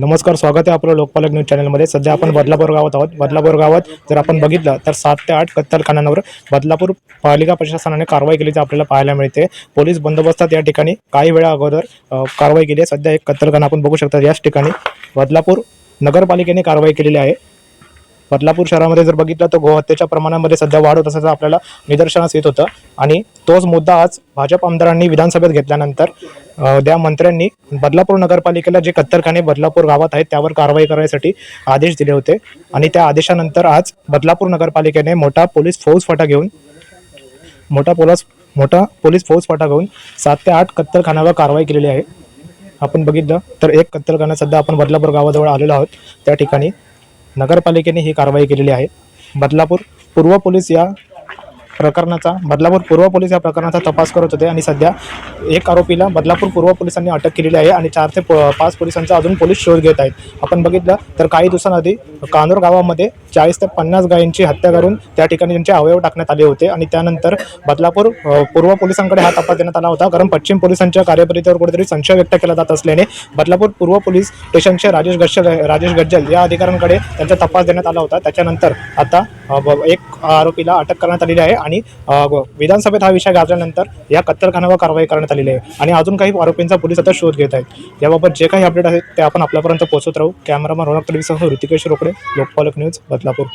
नमस्कार स्वागत आहे आपलं लोकपालक न्यूज चॅनलमध्ये. सध्या आपण बदलापूर गावात आहोत. बदलापूर गावात जर आपण बघितलं तर सात ते आठ कत्तलखान्यांवर बदलापूर पालिका प्रशासनाने कारवाई केल्याची आपल्याला पाहायला मिळते. पोलीस बंदोबस्तात या ठिकाणी काही वेळा अगोदर कारवाई केली आहे. सध्या एक कत्तलखाना आपण बघू शकता याच ठिकाणी. बदलापूर नगरपालिकेने कारवाई केलेली आहे. बदलापूर शहरामध्ये जर बघितलं तर गोहत्येच्या प्रमाणामध्ये सध्या वाढ होत असल्याचं आपल्याला निदर्शनास येत होतं. आणि तोच मुद्दा आज भाजप आमदारांनी विधानसभेत घेतल्यानंतर त्या मंत्र्यांनी बदलापूर नगरपालिकेला जे कत्तरखाने बदलापूर गावात आहेत त्यावर कारवाई करण्यासाठी आदेश दिले होते. आणि त्या आदेशानंतर आज बदलापूर नगरपालिकेने मोठा पोलीस फौजफाटा घेऊन मोठा पोलास मोठा पोलीस फौजफाटा घेऊन सात ते आठ कत्तलखान्यावर कारवाई केलेली आहे. आपण बघितलं तर एक कत्तलखाना सध्या आपण बदलापूर गावाजवळ आलेलो आहोत. त्या ठिकाणी नगरपालिकेने ही कारवाई केलेली आहे. बदलापूर पूर्व पोलीस या प्रकरणाचा बदलापूर पूर्व पोलीस या प्रकरणाचा तपास करत होते आणि सध्या एक आरोपीला बदलापूर पूर्व पोलिसांनी अटक केलेली आहे आणि चार ते प- पाच पोलिसांचा अजून पोलीस शोध घेत आहेत. आपण बघितलं तर काही दिवसांआधी कानूर गावामध्ये चाळीस ते पन्नास गायींची हत्या करून त्या ठिकाणी त्यांचे अवयव टाकण्यात आले होते आणि त्यानंतर बदलापूर पूर्व पोलिसांकडे हा तपास देण्यात आला होता. कारण पश्चिम पोलिसांच्या कार्यपद्धतीवर कुठेतरी संशय व्यक्त केला जात असल्याने बदलापूर पूर्व पोलीस स्टेशनचे राजेश गज्जल राजेश गज्जल या अधिकाऱ्यांकडे त्यांचा तपास देण्यात आला होता. त्याच्यानंतर आता ब- एक आरोपीला अटक करण्यात आलेली आहे आणि विधानसभेत हा विषय गाजल्यानंतर या कत्तलखान्यावर कारवाई करण्यात आलेली आहे. आणि अजून काही आरोपींचा पोलीस आता शोध घेत आहेत. याबाबत जे काही अपडेट आहेत ते आपण आपल्यापर्यंत पोहोचत राहू. कॅमेरामन रोनक तडवीसह ऋतिकेश रोकडे लोकपालक न्यूज बदलापूर.